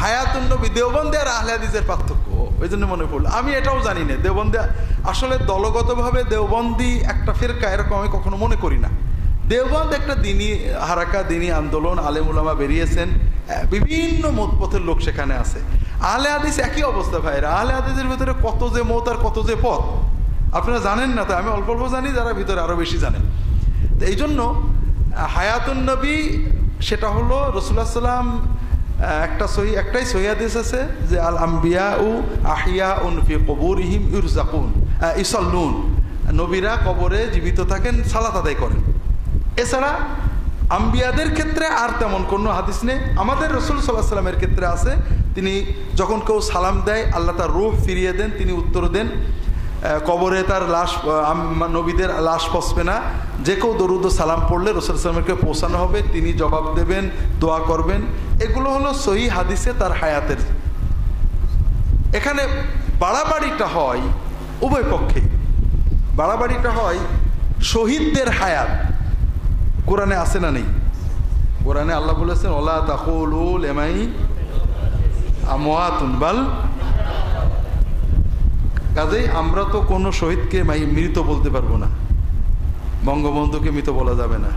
হায়াতুন নবী, দেওবন্দে আর আহলে পার্থক্য। ওই জন্য মনে পড়ল। আমি এটাও জানি না, দেওবন্দে আসলে দলগতভাবে দেওবন্দি একটা ফেরকা এরকম আমি কখনো মনে করি না। দেওবন্দ একটা দিনী হারাকা, দিনী আন্দোলন আলেমুলামা বেরিয়েছেন বিভিন্ন মতপথের লোক সেখানে আছে। আহলে হাদিস একই অবস্থা ভাইরা। আহলে হাদিসের ভিতরে কত যে মত আর কত যে পথ। আপনারা জানেন না তো, আমি অল্প অল্প জানি, যারা ভিতরে আরও বেশি জানেন। তো এই জন্য হায়াতুন নবী, সেটা হলো রসুল্লাহ সাল্লাম একটা সহি একটাই সহিয়াদিস আছে যে আল আম্বিয়া উ আহিয়া উন ফি কবুর ইহিম ইউরজাকুন ইসল্লুন। নবীরা কবরে জীবিত থাকেন, সালাত আদায় করেন। এছাড়া আম্বিয়াদের ক্ষেত্রে আর তেমন কোনো হাদিস নেই। আমাদের রসুল সাল্লাহ সাল্লামের ক্ষেত্রে আছে, তিনি যখন কেউ সালাম দেয়, আল্লাহ তার রূহ ফিরিয়ে দেন, তিনি উত্তর দেন। কবরে তার লাশ নবীদের লাশ পসবে না। যে কেউ দরুদ সালাম পড়লে রসুল সালামকে পৌঁছানো হবে, তিনি জবাব দেবেন, দোয়া করবেন। এগুলো হলো সহি হাদিসে তার হায়াতের। এখানে বাড়াবাড়িটা হয় উভয় পক্ষে বাড়াবাড়িটা হয় শহীদদের হায়াত। কোরআনে আসে না নেই? কোরআনে আল্লাহ বলেছেন, ওলা তাকুল এমাই আমোয়াতুন বাল কাজেই আমরা তো কোনো শহীদকে মৃত বলতে পারব না। বঙ্গবন্ধুকে মৃত বলা যাবে না।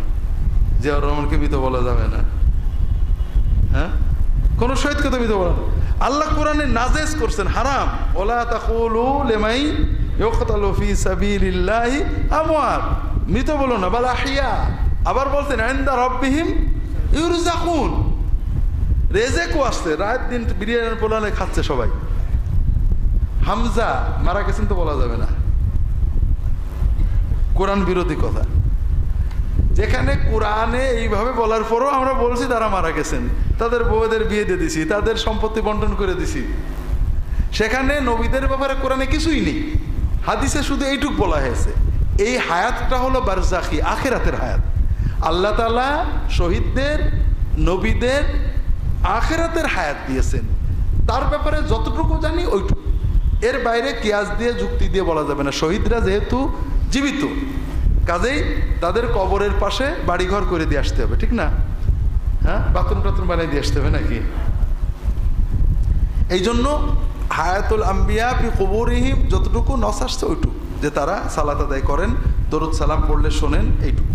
জিয়াউর রহমানকে মৃত বলা যাবে না। হ্যাঁ? কোনো শহীদকে তো মৃত বলা আল্লাহ কোরআনে নাজেজ করছেন, হারাম। ওলা মৃত বলো না, বাল আহিয়া। আবার বলছেন ইনদা রাব্বিহিম ইউরজাকুন। রেজেকও আসছে, রাত দিন বিরিয়ানি পোলানে খাচ্ছে সবাই। হামজা মারা গেছেন তো বলা যাবে না। কোরআন বিরোধী কথা। যেখানে কোরআনে এইভাবে বলার পরও আমরা বলছি তারা মারা গেছেন। তাদের বউদের বিয়ে দিয়ে দিছি, তাদের সম্পত্তি বন্টন করে দিছি। সেখানে নবীদের ব্যাপারে কোরআনে কিছুই নেই। হাদিসে শুধু এইটুক বলা হয়েছে। এই হায়াতটা হলো বারজাখি আখেরাতের হায়াত। আল্লাহ তালা শহীদদের, নবীদের আখেরাতের হায়াত দিয়েছেন। তার ব্যাপারে যতটুকু জানি ওইটুকু। এর বাইরে কিয়াস দিয়ে যুক্তি দিয়ে বলা যাবে না। শহীদরা যেহেতু জীবিত, কাজেই তাদের কবরের পাশে বাড়িঘর করে দিয়ে আসতে হবে, ঠিক না? হ্যাঁ? বাথরুম টাথরুম বানিয়ে দিয়ে আসতে হবে নাকি? এই জন্য হায়াতুল আম্বিয়া পি কবরিহিম যতটুকু নস আসছে ওইটুকু, যে তারা সালাত আদায় করেন, দরুদ সালাম পড়লে শোনেন এইটুকু।